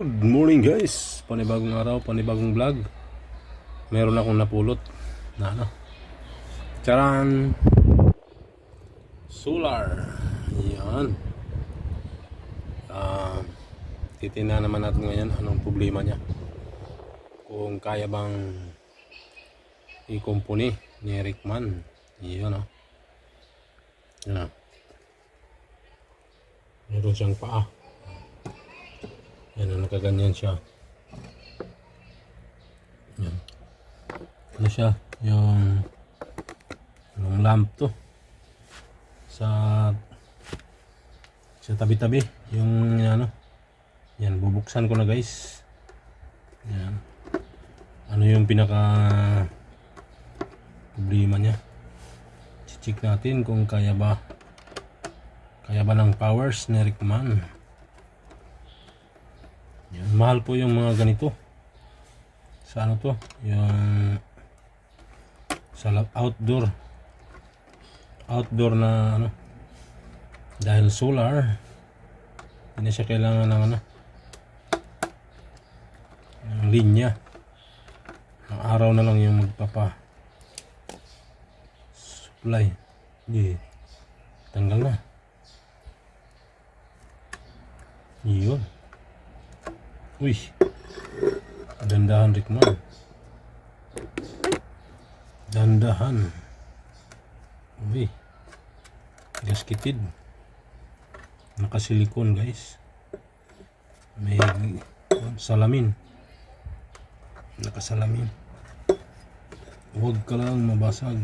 Good morning guys, panibagong araw, panibagong vlog. Meron akong napulot na ano. Charan! Solar. Yan Ah, Titina naman natin ngayon anong problema niya. Kung kaya bang i-company ni Rickman Yan o Yan o Meron siyang paa yan, nakaganyan siya. Yan. Ano siya? Yung yung lamp to. Sa sa tabi-tabi. Yung ano. Yan, bubuksan ko na guys. Yan. Ano yung pinaka problema niya. Check natin kung kaya ba kaya ba ng powers ni Rickman. Yan, mahal po yung mga ganito. Sa ano to? Yung sa outdoor. Outdoor na ano. Dahil solar hindi na siya kailangan ng ano ng linya. Ang araw na lang yung magpapa supply hindi. Tanggal na. Yun Uy. Dandahan Rickman. Dandahan. Uy. Gaskitid. Nakasilikon guys. May salamin. Nakasalamin. Huwag ka lang mabasag.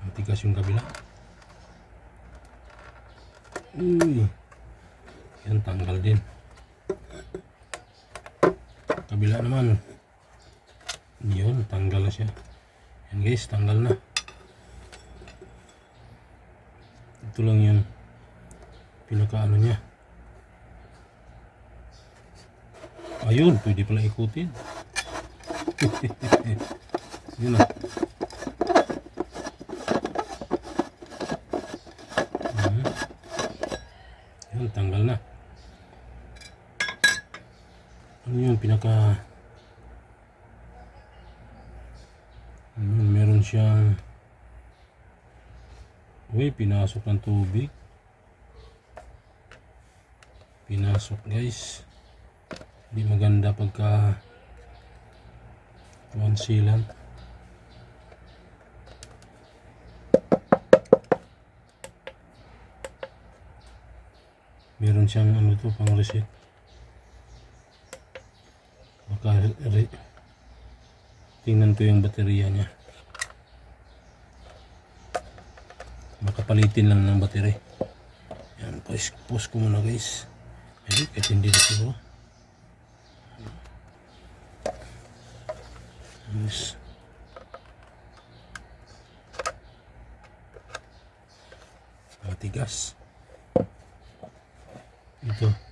Matigas yung kabila. Uy. Yan, tanggal din. Kabila naman. Yun, tanggal na siya. Yan guys, tanggal na. Ito lang yun. Pinakaano niya. Ayun, pwede pala ikutin. Yun ah. Mhm. Yun, tanggal na. Pinaka... Ayun, meron siyang... Uy, pinasok ng tubig. Pinasok guys. Hindi maganda pagka... One. Meron siyang ano to pang reset. Baka re, tingnan ko yung baterya niya. Makapalitin lang ng battery. Yan, pause, pause ko muna guys. Ay, kahit hindi na siguro. Yes. Matigas. Ito.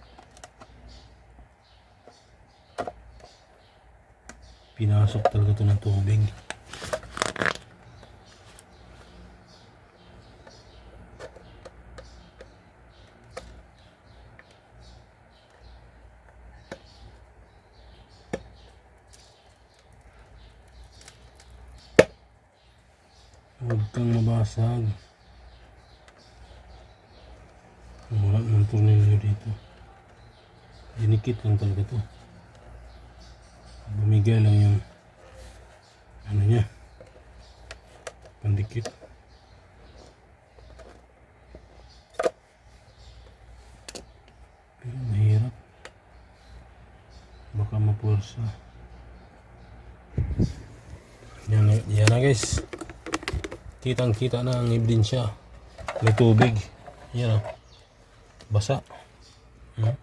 Pinasok talaga to ng tubig. Huwag kang mabasag. Wala ng tornilyo dito. Dinikit lang talaga to. Bumigay lang yung ano niya. Pandikit. Pero mahirap. Baka mapursa. Yan, yan na guys. Kitang kita na ang ebidensya. May tubig. Yan o basa. Hmm?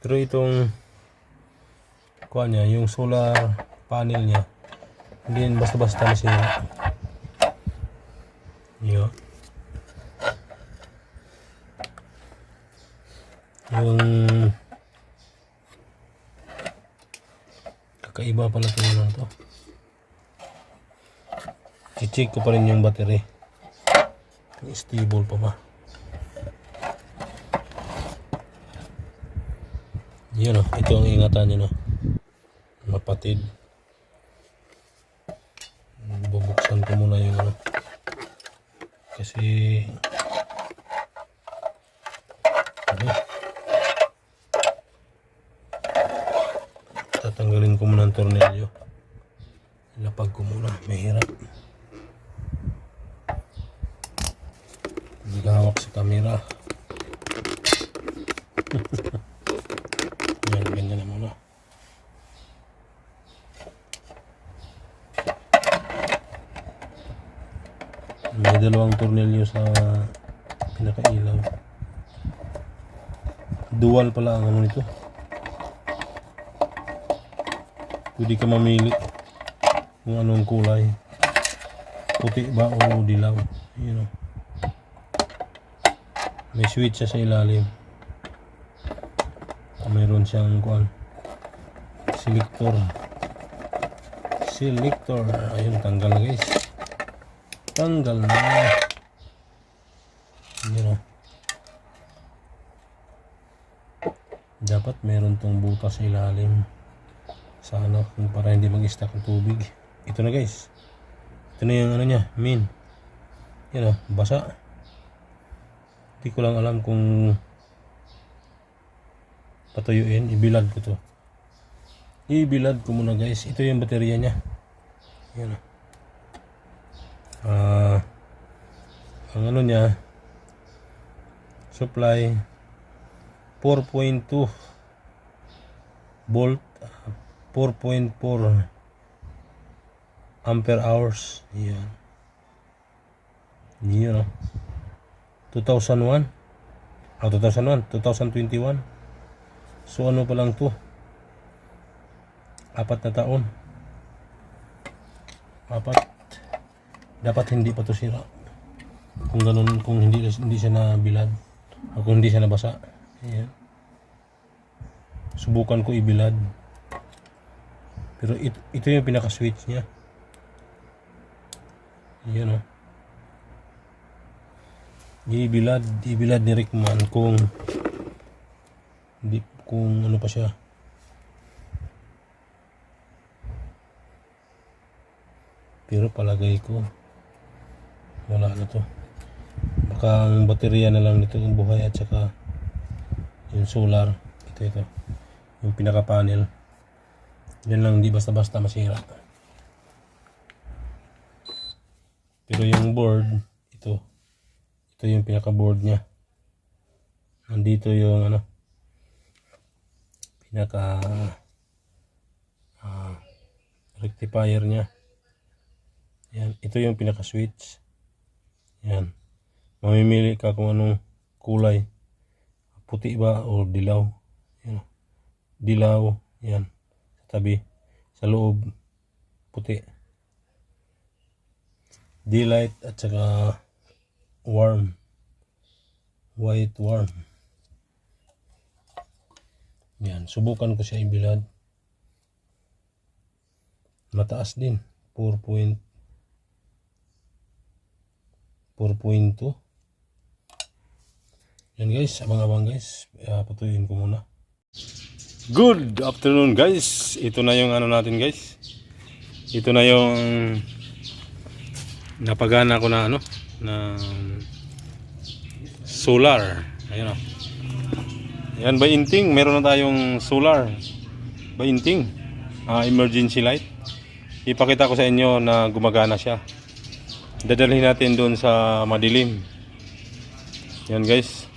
Pero itong kuha niya, yung solar panel niya, hindi basta-basta masira. Yun. Yung kakaiba pala ito na to. I-check ko pa rin yung battery. Stable pa ba? Yun o, ito ang ingatan nyo no. Mapatid. Bubuksan ko muna yung ano. Kasi ano, tatanggalin ko muna ang tornilyo. Lapag ko muna, mahirap. Hindi hawak sa camera. Yan, ganyan na muna. May dalawang tornilyo sa pinakailaw. Dual pala ang ano nito. Pwede ka mamili kung anong kulay. Puti ba o dilaw. Yun o. May switch siya sa ilalim. Mayroon siyang kuan. Selector. Selector. Ayun, tanggal guys. Tanggal na. Yun o. Dapat meron tong butas sa ilalim. Sana kung para hindi mag-stack ng tubig. Ito na guys. Ito na yung ano niya, min. Yan o, basa. Hindi ko lang alam kung patuyuin. Ibilad ko to. Ibilad ko muna guys. Ito yung baterya niya. Yan o. Ah, ang ano niya, supply 4.2 volt, ah, 4.4 ampere hours. Yan. Yan o. 2001. Ah, 2001. 2021. So ano pa lang to? Apat na taon. Apat. Dapat hindi pa to sira. Kung ganun, kung hindi, hindi siya nabilad. O kung hindi siya nabasa. Ayan. Subukan ko ibilad. Pero ito, ito yung pinaka-switch niya. Yan o. Ibilad, ibilad ni Rickman kung hindi, kung ano pa siya. Pero palagay ko wala na to. Baka ang baterya na lang nito yung buhay at saka yung solar. Ito ito. Yung pinaka panel. Yan lang hindi basta-basta masira. Pero yung board, ito. Ito yung pinaka board niya. Nandito yung ano pinaka ah, rectifier niya. Yan, ito yung pinaka switch. Yan. Mamimili ka kung anong kulay. Puti ba o dilaw. Yan. Dilaw. Yan. Sa tabi. Sa loob. Puti. Daylight at saka warm. White warm. Yan. Subukan ko siya ibilad. Mataas din. 4 point 4.2 yan guys. Abang-abang guys. Uh, patuyin ko muna. Good afternoon guys. Ito na yung ano natin guys. Ito na yung napagana ko na ano na solar. Ayun o yan by inting? Meron na tayong solar. By inting? Ah, emergency light. Ipakita ko sa inyo na gumagana siya dadalhin natin doon sa madilim. Yan guys.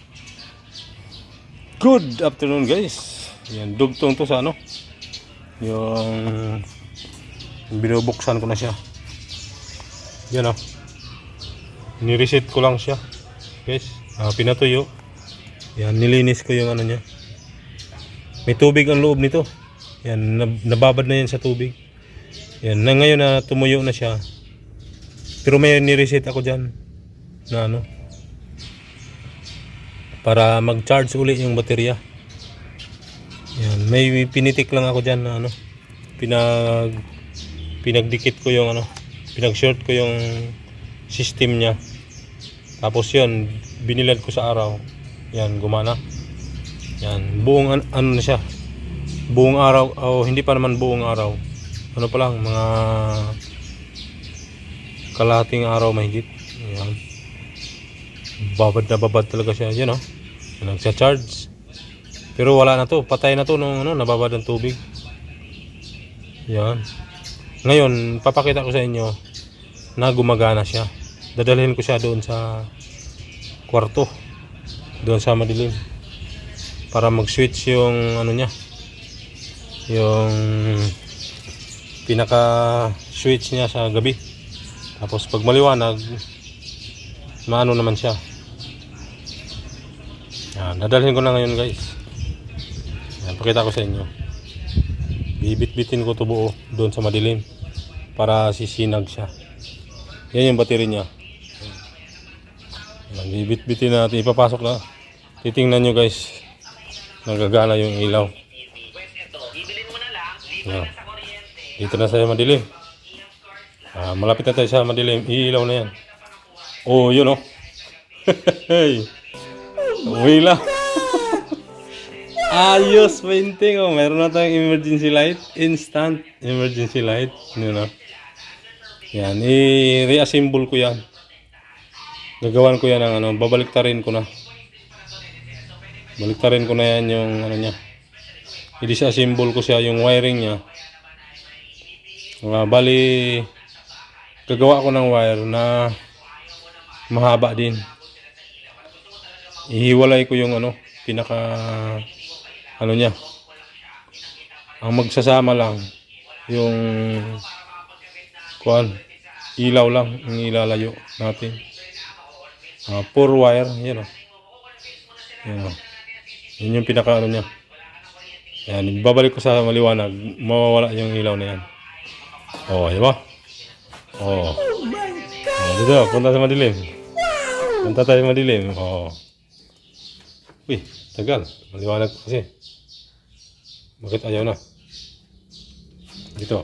Good afternoon guys. Yan dugtong to sa ano? Yung binubuksan ko na siya. Yan o nireset ko lang siya guys. Ah, pinatuyo. Yan nilinis ko yung ano niya. May tubig ang loob nito. Yan nab- nababad na yan sa tubig. Yan na ngayon na tumuyo na siya pero may ni-reset ako dyan na ano para mag-charge uli yung baterya. Yan, may pinitik lang ako dyan na ano pinag pinagdikit ko yung ano pinag-short ko yung system niya. Tapos yun, binilad ko sa araw. Yan, gumana. Yan, buong an- ano na siya, buong araw o hindi pa naman buong araw ano pa lang mga kalahating araw mahigit. Ayan. Babad na babad talaga siya yun oh nagsa-charge pero wala na to. Patay na to nung ano nababad ng tubig. Yan ngayon papakita ko sa inyo na gumagana siya. Dadalhin ko siya doon sa kwarto. Doon sa madilim. Para mag-switch yung ano niya yung pinaka switch niya sa gabi tapos pag maliwanag maano naman siya. Yan, dadalhin ko na ngayon guys. Yan, pakita ko sa inyo. Bibit-bitin ko to buo doon sa madilim para sisinag siya. Yan yung battery niya. Yan, bibit-bitin natin. Ipapasok na. Titingnan nyo guys. Nagagana yung ilaw. Yan. dito na sa madilim ah, malapit na tayo sa madilim iilaw na yan oh yun oh hey Umilaw. Ayos, painting. Oh, meron na tayong emergency light. Instant emergency light. Yun, oh. Yan, i-reassemble ko yan. Gagawan ko yan ng ano, babaliktarin ko na. Baliktarin ko na yan yung ano niya. I-disassemble ko siya yung wiring niya. Uh, bali, gagawa ko ng wire na mahaba din. Ihiwalay ko yung ano pinaka ano niya. Ang magsasama lang yung kuan ilaw lang ang ilalayo natin. Uh, four wire yan o yan o yun yung pinaka ano niya. Yan babalik ko sa maliwanag mawawala yung ilaw na yan. Oh di ba oh oh dito punta sa madilim punta tayo sa madilim oh Uy, tagal. Maliwanag kasi. Bakit ayaw na? Dito.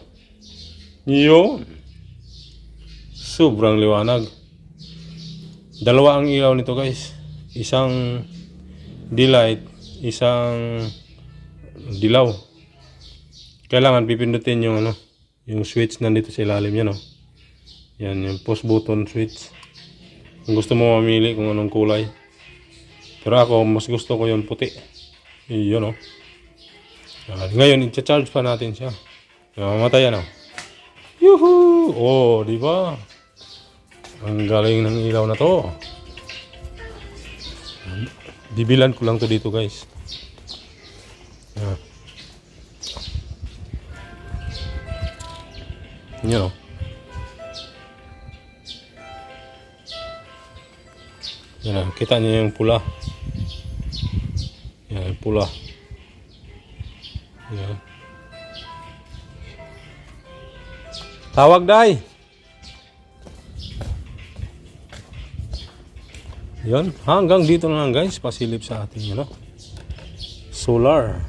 Yun. Sobrang liwanag. Dalawa ang ilaw nito guys. Isang delight, isang dilaw. Kailangan pipindutin yung ano, yung switch nandito sa ilalim yan oh. Yan yung post button switch. Kung gusto mo mamili kung anong kulay. Pero ako, mas gusto ko yung puti. Iyon, oh. Yan. Ngayon, i-charge pa natin siya. Mamatay yan, oh. Yuhu! Oh, di ba? Ang galing ng ilaw na to. Bibilan ko lang to dito, guys. Yan. Yan, oh. Yan, kita niyo yung pula. Yan, pula. Yan. Tawag dai. Yan, hanggang dito na lang guys, pasilip sa ating ano, solar.